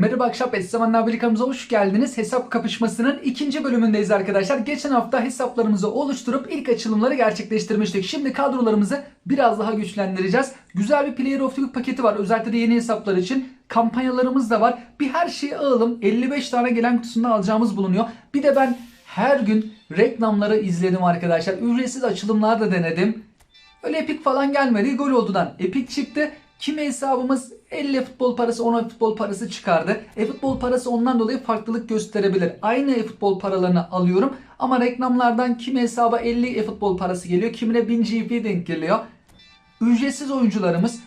Merhaba Akşam Essemanlar Birlikamıza hoş geldiniz. Hesap kapışmasının ikinci bölümündeyiz arkadaşlar. Geçen hafta hesaplarımızı oluşturup ilk açılımları gerçekleştirmiştik. Şimdi kadrolarımızı biraz daha güçlendireceğiz. Güzel bir Player of the Week paketi var. Özellikle de yeni hesaplar için. Kampanyalarımız da var. Bir her şeyi alalım. 55 tane gelen kutusunda alacağımız bulunuyor. Bir de ben her gün reklamları izledim arkadaşlar. Ücretsiz açılımlar da denedim. Öyle epik falan gelmedi. Gol oldudan epik çıktı. Kimi hesabımız 50 futbol parası 10 futbol parası çıkardı. E-futbol parası ondan dolayı farklılık gösterebilir. Aynı e-futbol paralarını alıyorum ama reklamlardan kimi hesaba 50 e-futbol parası geliyor. Kimine 1000 GP denk geliyor. Ücretsiz oyuncularımız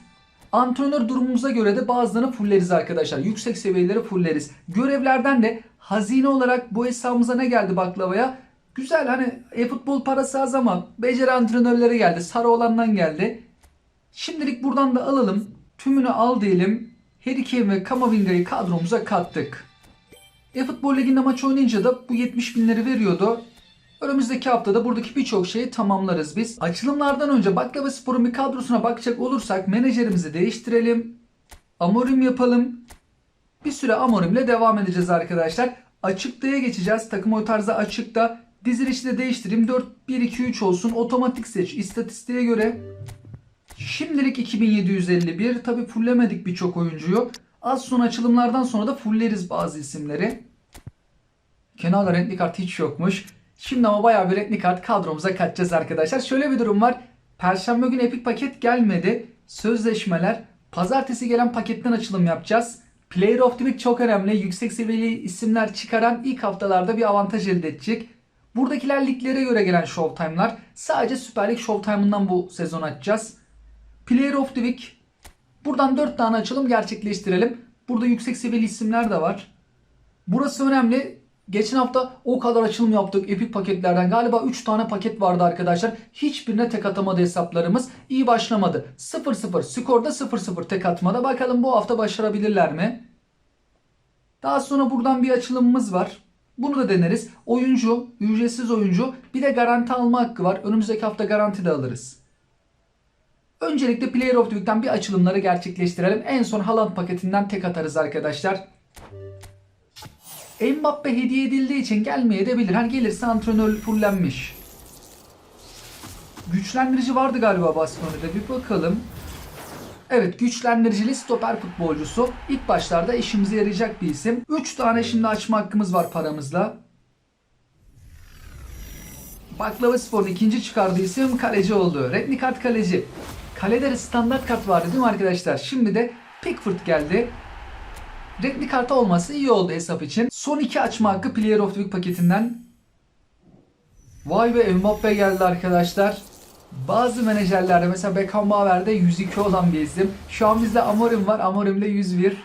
Antrenör durumumuza göre de bazılarını fulleriz arkadaşlar. Yüksek seviyeleri fulleriz. Görevlerden de hazine olarak bu hesabımıza ne geldi baklavaya? Güzel hani e-futbol parası az ama beceri antrenörleri geldi. Sarı olandan geldi. Şimdilik buradan da alalım. Tümünü al diyelim. Harry Kane ve Kamavinga'yı kadromuza kattık. E-futbol liginde maç oynayınca da bu 70 binleri veriyordu. Önümüzdeki haftada buradaki birçok şeyi tamamlarız biz. Açılımlardan önce Baklava Spor'un bir kadrosuna bakacak olursak menajerimizi değiştirelim. Amorim yapalım. Bir süre Amorim'le devam edeceğiz arkadaşlar. Açıkta'ya geçeceğiz. Takım o tarzda açıkta. Dizilişi de değiştireyim. 4-1-2-3 olsun. Otomatik seç. İstatistiğe göre. Şimdilik 2751. Tabi fullemedik birçok oyuncuyu. Az sonra açılımlardan sonra da fulleriz bazı isimleri. Kenarda renkli kart hiç yokmuş. Şimdi ama bayağı bir renkli kart kadromuza katacağız arkadaşlar. Şöyle bir durum var. Perşembe günü epik paket gelmedi. Sözleşmeler. Pazartesi gelen paketten açılım yapacağız. Player of the Week çok önemli. Yüksek seviyeli isimler çıkaran ilk haftalarda bir avantaj elde edecek. Buradakiler liglere göre gelen Showtime'lar. Sadece Süper Lig Showtime'ından bu sezon açacağız. Player of the Week. Buradan 4 tane açılım gerçekleştirelim. Burada yüksek seviyeli isimler de var. Burası önemli. Geçen hafta o kadar açılım yaptık epik paketlerden. Galiba 3 tane paket vardı arkadaşlar. Hiçbirine tek atamadı hesaplarımız. İyi başlamadı. 0-0 skorda 0-0 tek atmada. Bakalım bu hafta başarabilirler mi? Daha sonra buradan bir açılımımız var. Bunu da deneriz. Oyuncu, ücretsiz oyuncu bir de garanti alma hakkı var. Önümüzdeki hafta garanti de alırız. Öncelikle Player of the Week'ten bir açılımları gerçekleştirelim. En son Haaland paketinden tek atarız arkadaşlar. Mbappe hediye edildiği için gelmeye de. Hani gelirse antrenör fullenmiş. Güçlendirici vardı galiba Baskoni'de. Bir bakalım. Evet güçlendiricili stoper futbolcusu. İlk başlarda işimize yarayacak bir isim. 3 tane şimdi açma hakkımız var paramızla. Baklava Spor'un ikinci çıkardığı isim kaleci oldu. Renkli kart kaleci. Kalede standart kart vardı değil mi arkadaşlar? Şimdi de Pickford geldi. Renkli kartı olması iyi oldu hesap için. Son iki açma hakkı Player of the Week paketinden. Vay be Mbappe geldi arkadaşlar. Bazı menajerlerde mesela Beckenbauer'de 102 olan bir isim. Şu an bizde Amorim var. Amorim'de 101.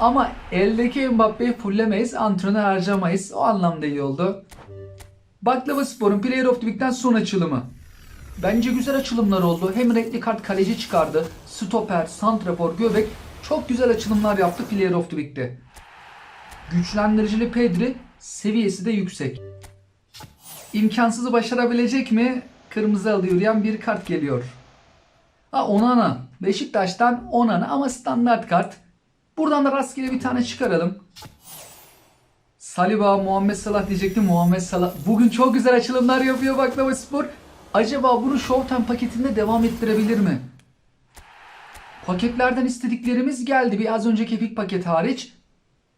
Ama eldeki Mbappe'yi fullemeyiz. Antrenör harcamayız. O anlamda iyi oldu. Baklava Spor'un Player of the Week'ten son açılımı. Bence güzel açılımlar oldu. Hem renkli kart kaleci çıkardı. Stoper, santrafor, göbek. Çok güzel açılımlar yaptı Player of the Week'te. Güçlendiricili Pedri seviyesi de yüksek. İmkansızı başarabilecek mi? Kırmızı alı yürüyen bir kart geliyor. Ha Onana. Beşiktaş'tan Onana ama standart kart. Buradan da rastgele bir tane çıkaralım. Saliba, Muhammed Salah diyecektim. Muhammed Salah. Bugün çok güzel açılımlar yapıyor Baklava Spor. Acaba bunu Showtime paketinde devam ettirebilir mi? Paketlerden istediklerimiz geldi. Bir az önceki epik paket hariç.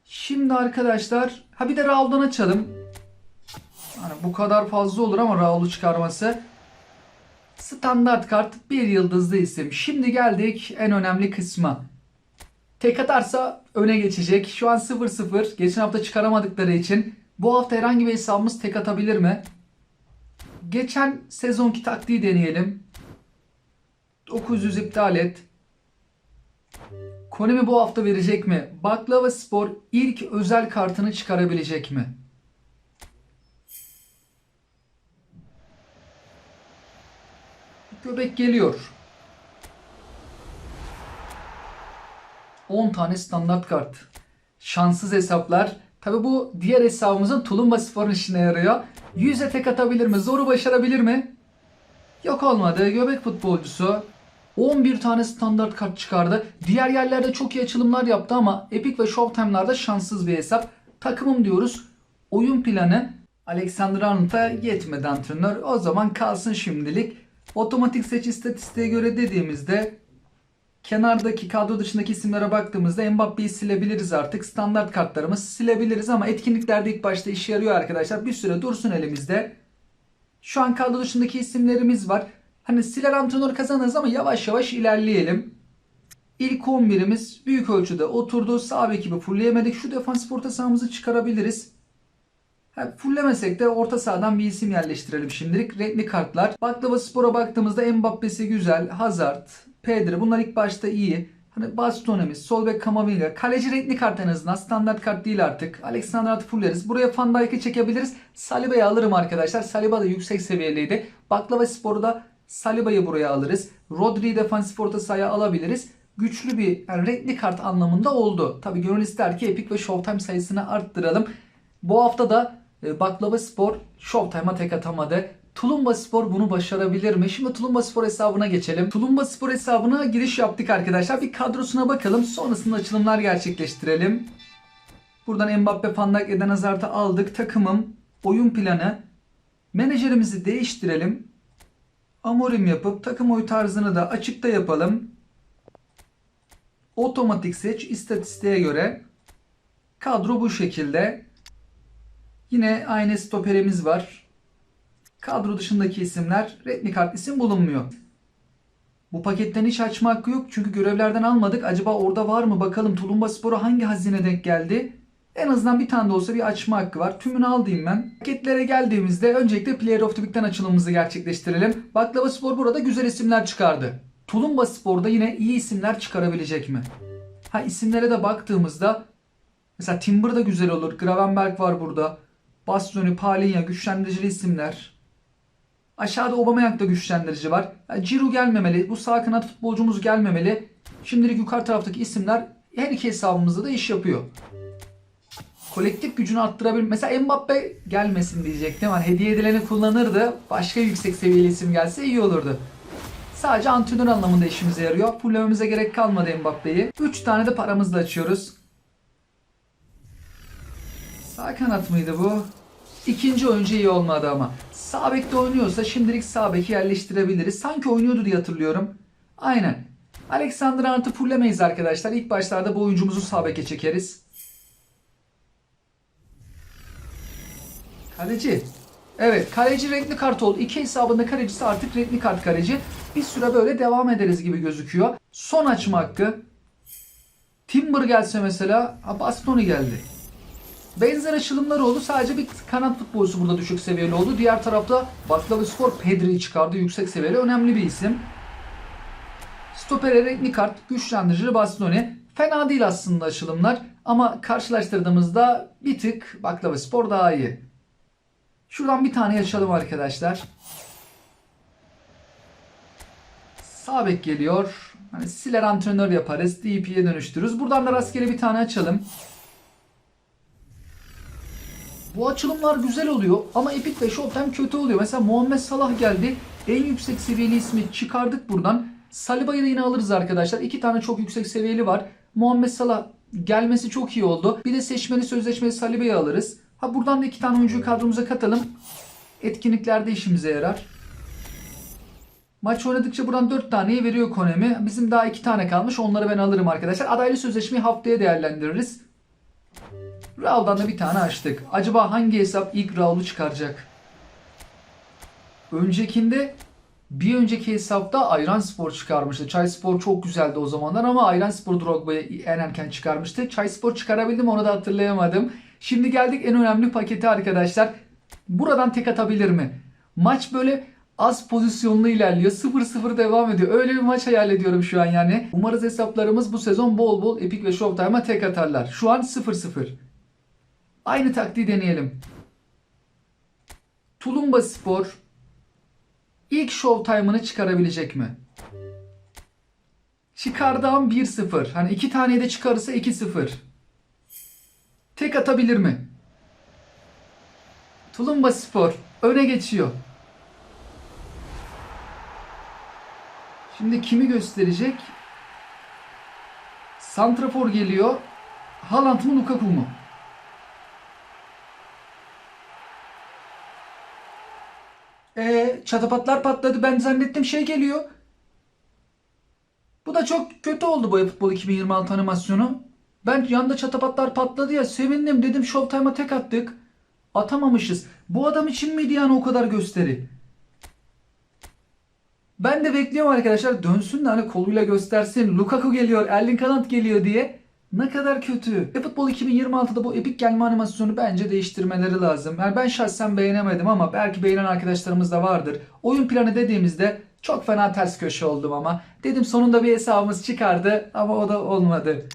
Şimdi arkadaşlar ha bir de Raul'dan açalım. Hani bu kadar fazla olur ama Raul'u çıkarması. Standart kart bir yıldızlı isim. Şimdi geldik en önemli kısma. Tek atarsa öne geçecek. Şu an 0-0. Geçen hafta çıkaramadıkları için. Bu hafta herhangi bir hesabımız tek atabilir mi? Geçen sezonki taktiği deneyelim. 900 iptal et. Konemi bu hafta verecek mi? Baklava Spor ilk özel kartını çıkarabilecek mi? Göbek geliyor. 10 tane standart kart. Şanssız hesaplar. Tabi bu diğer hesabımızın Tulumba Spor'un işine yarıyor. 100'e tek atabilir mi? Zoru başarabilir mi? Yok olmadı. Göbek futbolcusu. 11 tane standart kart çıkardı. Diğer yerlerde çok iyi açılımlar yaptı ama Epic ve Showtime'larda şanssız bir hesap. Takımım diyoruz. Oyun planı Alexander Arnold'a yetmedi antrenör. O zaman kalsın şimdilik. Otomatik seç istatistiğe göre dediğimizde kenardaki kadro dışındaki isimlere baktığımızda Mbappe'yi silebiliriz artık. Standart kartlarımız silebiliriz ama etkinliklerde ilk başta işe yarıyor arkadaşlar. Bir süre dursun elimizde. Şu an kadro dışındaki isimlerimiz var. Hani siler antrenör kazanırız ama yavaş yavaş ilerleyelim. İlk 11'imiz büyük ölçüde oturdu. Sağ ekibi fullleyemedik. Şu defans orta sahamızı çıkarabiliriz. Ha, fullemesek de orta sahadan bir isim yerleştirelim şimdilik. Renkli kartlar. Baklava Spor'a baktığımızda Mbappe'si güzel. Hazard, Pedri bunlar ilk başta iyi. Hani Bastonemiz, sol bek Kamavinga. Kaleci renkli kart en azından. Standart kart değil artık. Alexander Arnold'u fulleriz. Buraya Van Dijk'i çekebiliriz. Saliba'yı alırım arkadaşlar. Saliba da yüksek seviyeliydi. Baklava Spor'u da Saliba'yı buraya alırız. Rodri'yi defansif orta sahaya alabiliriz. Güçlü bir yani renkli kart anlamında oldu. Tabi gönül ister ki Epic ve Showtime sayısını arttıralım. Bu hafta da e, Baklava Spor Showtime'a tek atamadı. Tulumba Spor bunu başarabilir mi? Şimdi Tulumba Spor hesabına geçelim. Tulumba Spor hesabına giriş yaptık arkadaşlar. Bir kadrosuna bakalım. Sonrasında açılımlar gerçekleştirelim. Buradan Mbappe, Van Dijk, Eden Hazard'ı aldık. Takımım, oyun planı. Menajerimizi değiştirelim. Amorim yapıp takım oy tarzını da açıkta yapalım. Otomatik seç istatistiğe göre. Kadro bu şekilde. Yine aynı stoperimiz var. Kadro dışındaki isimler renkli kart isim bulunmuyor. Bu paketten hiç açma hakkı yok çünkü görevlerden almadık. Acaba orada var mı bakalım Tulumba Spor'a hangi hazine denk geldi? En azından bir tane de olsa bir açma hakkı var. Tümünü al diyeyim ben. Paketlere geldiğimizde öncelikle Player of the Week'ten açılımımızı gerçekleştirelim. Baklava Spor burada güzel isimler çıkardı. Tulumba Spor'da yine iyi isimler çıkarabilecek mi? Ha isimlere de baktığımızda mesela Timber da güzel olur. Gravenberg var burada. Bastoni, Palinya güçlendiricili isimler. Aşağıda Aubameyang da güçlendirici var. Ciro gelmemeli. Bu sağ kanat futbolcumuz gelmemeli. Şimdilik yukarı taraftaki isimler her iki hesabımızda da iş yapıyor. Kolektif gücünü arttırabilir. Mesela Mbappe gelmesin diyecektim. Hani hediye edileni kullanırdı. Başka yüksek seviyeli isim gelse iyi olurdu. Sadece antrenör anlamında işimize yarıyor. Fullememize gerek kalmadı Mbappe'yi. 3 tane de paramızla açıyoruz. Sağ kanat mıydı bu? İkinci oyuncu iyi olmadı ama. Sağ bekte oynuyorsa şimdilik sağ beki yerleştirebiliriz. Sanki oynuyordu diye hatırlıyorum. Aynen. Alexander Arnold'u fullemeyiz arkadaşlar. İlk başlarda bu oyuncumuzu sağ beke çekeriz. Kaleci. Evet kaleci renkli kart oldu. İki hesabında kalecisi artık renkli kart kaleci. Bir süre böyle devam ederiz gibi gözüküyor. Son açma hakkı. Timber gelse mesela. Ha, Bastoni geldi. Benzer açılımlar oldu. Sadece bir kanat futbolcusu burada düşük seviyeli oldu. Diğer tarafta Baklava Spor Pedri'yi çıkardı. Yüksek seviyeli önemli bir isim. Stopere renkli kart, güçlendirici Bastoni. Fena değil aslında açılımlar. Ama karşılaştırdığımızda bir tık Baklava Spor daha iyi. Şuradan bir tane açalım arkadaşlar. Sağ bek geliyor. Hani siler antrenör yaparız. DP'ye dönüştürürüz. Buradan da rastgele bir tane açalım. Bu açılımlar güzel oluyor ama Epic ve Showtime kötü oluyor. Mesela Muhammed Salah geldi. En yüksek seviyeli ismi çıkardık buradan. Saliba'yı da yine alırız arkadaşlar. İki tane çok yüksek seviyeli var. Muhammed Salah gelmesi çok iyi oldu. Bir de seçmeli sözleşmeli Saliba'yı alırız. Ha buradan da iki tane oyuncuyu kadromuza katalım. Etkinliklerde işimize yarar. Maç oynadıkça buradan 4 taneyi veriyor Konemi. Bizim daha 2 tane kalmış. Onları ben alırım arkadaşlar. Adaylı sözleşmeyi haftaya değerlendiririz. Raul'dan da bir tane açtık. Acaba hangi hesap ilk Raul'u çıkaracak? Öncekinde bir önceki hesapta Ayran Spor çıkarmıştı. Çay Spor çok güzeldi o zamanlar ama Ayran Spor Drogba'yı en erken çıkarmıştı. Çay Spor çıkarabildim onu da hatırlayamadım. Şimdi geldik en önemli paketi arkadaşlar. Buradan tek atabilir mi? Maç böyle az pozisyonlu ilerliyor. 0-0 devam ediyor. Öyle bir maç hayal ediyorum şu an yani. Umarız hesaplarımız bu sezon bol bol Epic ve Showtime'a tek atarlar. Şu an 0-0. Aynı taktiği deneyelim. Tulumba Spor ilk Showtime'ını çıkarabilecek mi? Çıkardığım 1-0. Hani iki tane de çıkarırsa 2-0. Tek atabilir mi? Tulumba Spor öne geçiyor. Şimdi kimi gösterecek? Santrafor geliyor. Haaland mı Lukaku mu? Ee, çatapatlar patladı. Ben zannettim şey geliyor. Bu da çok kötü oldu bu futbol 2026 animasyonu. Ben yanda çatapatlar patladı ya sevindim dedim Showtime'a tek attık. Atamamışız. Bu adam için miydi yani o kadar gösteri? Ben de bekliyorum arkadaşlar dönsün de hani koluyla göstersin. Lukaku geliyor, Erling Haaland geliyor diye. Ne kadar kötü. E futbol 2026'da bu epik gelme animasyonu bence değiştirmeleri lazım. Yani ben şahsen beğenemedim ama belki beğenen arkadaşlarımız da vardır. Oyun planı dediğimizde çok fena ters köşe oldum ama. Dedim sonunda bir hesabımız çıkardı ama o da olmadı.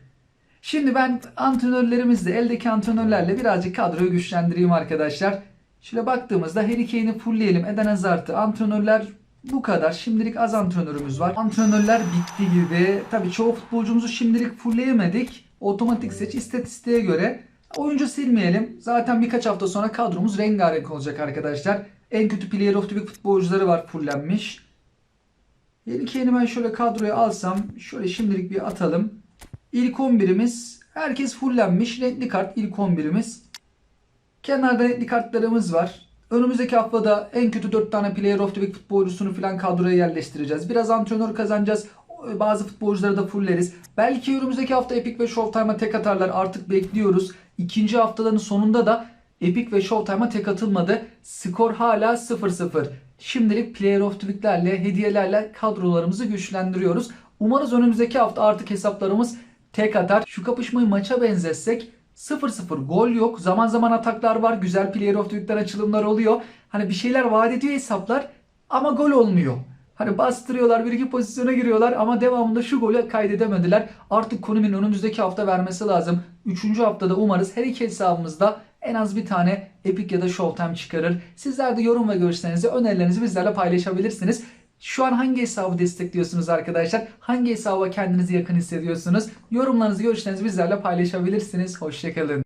Şimdi ben antrenörlerimizle, eldeki antrenörlerle birazcık kadroyu güçlendireyim arkadaşlar. Şöyle baktığımızda Harry Kane'i fullleyelim. Eden Hazard'ı. Antrenörler bu kadar. Şimdilik az antrenörümüz var. Antrenörler bitti gibi. Tabii çoğu futbolcumuzu şimdilik fullleyemedik. Otomatik seç istatistiğe göre. Oyuncu silmeyelim. Zaten birkaç hafta sonra kadromuz rengarenk olacak arkadaşlar. En kötü player of the week futbolcuları var fullenmiş. Harry Kane'i ben şöyle kadroya alsam. Şöyle şimdilik bir atalım. İlk 11'imiz herkes fullenmiş. Renkli kart ilk 11'imiz. Kenarda renkli kartlarımız var. Önümüzdeki haftada en kötü 4 tane Player of the Week futbolcusunu falan kadroya yerleştireceğiz. Biraz antrenör kazanacağız. Bazı futbolcuları da fulleriz. Belki önümüzdeki hafta Epic ve Showtime'a tek atarlar. Artık bekliyoruz. İkinci haftaların sonunda da Epic ve Showtime'a tek atılmadı. Skor hala 0-0. Şimdilik Player of the Week'lerle, hediyelerle kadrolarımızı güçlendiriyoruz. Umarız önümüzdeki hafta artık hesaplarımız tek atar. Şu kapışmayı maça benzetsek 0-0 gol yok. Zaman zaman ataklar var. Güzel Player of the açılımlar oluyor. Hani bir şeyler vaat ediyor hesaplar ama gol olmuyor. Hani bastırıyorlar bir iki pozisyona giriyorlar ama devamında şu golü kaydedemediler. Artık Konami'nin önümüzdeki hafta vermesi lazım. Üçüncü haftada umarız her iki hesabımızda en az bir tane Epic ya da Showtime çıkarır. Sizler de yorum ve görüşlerinizi, önerilerinizi bizlerle paylaşabilirsiniz. Şu an hangi hesabı destekliyorsunuz arkadaşlar? Hangi hesaba kendinizi yakın hissediyorsunuz? Yorumlarınızı, görüşlerinizi bizlerle paylaşabilirsiniz. Hoşçakalın.